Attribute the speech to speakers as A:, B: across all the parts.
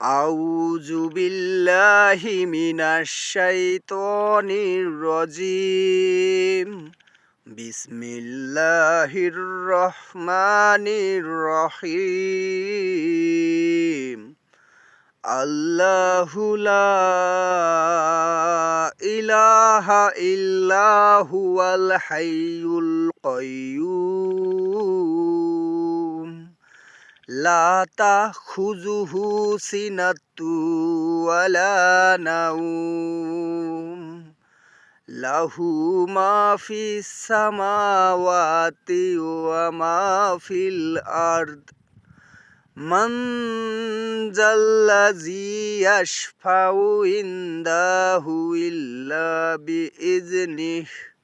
A: আউযু বিল্লাহি মিনাশ শাইতানির রাজিম। বিসমিল্লাহির রহমানির রহিম। আল্লাহু ইলাহা ইল্লা হুয়াল হাইয়ুল কাইয়্যুম লাতা খুজুহু সিনাতু আলা নাউম লাহু মাফি সামাওয়াতি ওয়া মাফিল আর্দ। মন জাল্লাযী ইয়াশফাউ ইনদাহু ইল্লা বিইজনিহি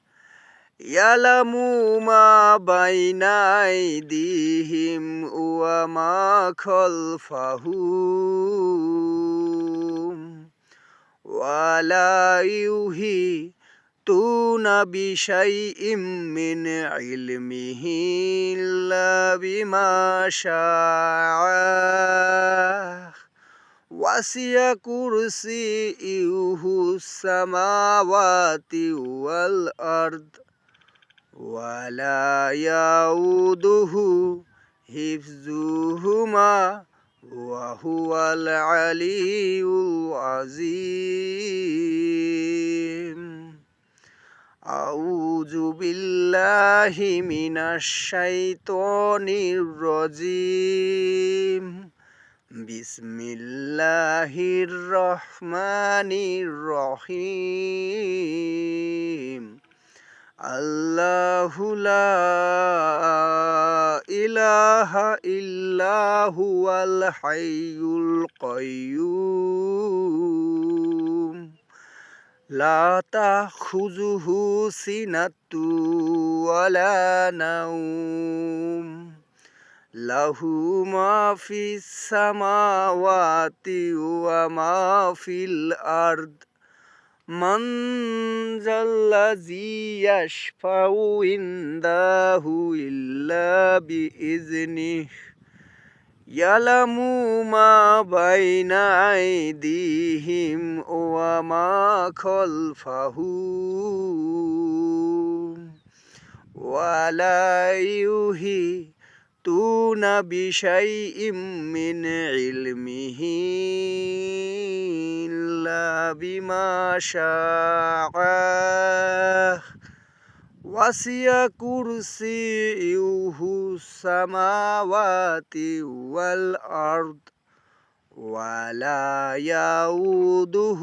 A: ইয়ালামু মা বাইনাই দিহিম ওয়া মা খলফাহুম ওয়ালা ইউহি তুনা বিশাইইম মিন ইলমিহি ইল্লা বিমা ওয়াসিয়া কুরসি ইউহু সামাওয়াতি ওয়াল আরদ। ولا يعوده حفظهما وهو العلي العظيم أعوذ بالله من الشيطان الرجيم بسم الله الرحمن الرحيم الله লা ইলাহা ইল্লা হাইয়ুল কাইয়্যুম লা তাখুযুহু সিনাতু ওয়ালা লাহু মাফি ফিস সামাওয়াতি ওয়া মা من ذا الذي يشفع عنده إلا بإذنه يعلم ما بين أيديهم وما خلفهم ولا يحيطون بشيء من علمه إلا بما شاء. وسع كرسيه السماوات والأرض ولا يعوده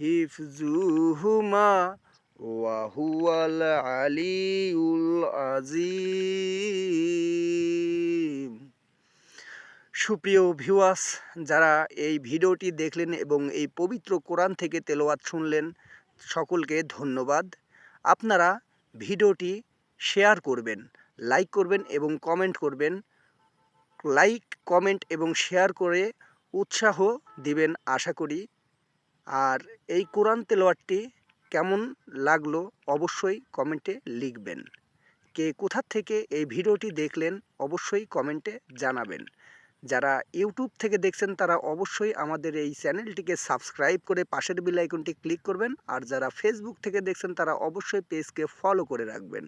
A: حفظهما وهو العلي العظيم সুপ্রিয় ভিউয়ার্স যারা এই ভিডিওটি দেখলেন এবং এই পবিত্র কোরআন থেকে তেলোয়াত শুনলেন, সকলকে ধন্যবাদ। আপনারা ভিডিওটি শেয়ার করবেন লাইক করবেন এবং কমেন্ট করবেন। লাইক কমেন্ট এবং শেয়ার করে উৎসাহ দিবেন আশা করি। আর এই কোরআন তেলোয়াতটি কেমন লাগল অবশ্যই কমেন্টে লিখবেন। কে কোথার থেকে এই ভিডিওটি দেখলেন অবশ্যই কমেন্টে জানাবেন। যারা ইউটিউব থেকে দেখছেন, তারা অবশ্যই আমাদের এই চ্যানেলটিকে সাবস্ক্রাইব করে পাশের বেল আইকনটি ক্লিক করবেন। আর যারা ফেসবুক থেকে দেখছেন, তারা অবশ্যই পেজকে ফলো করে রাখবেন।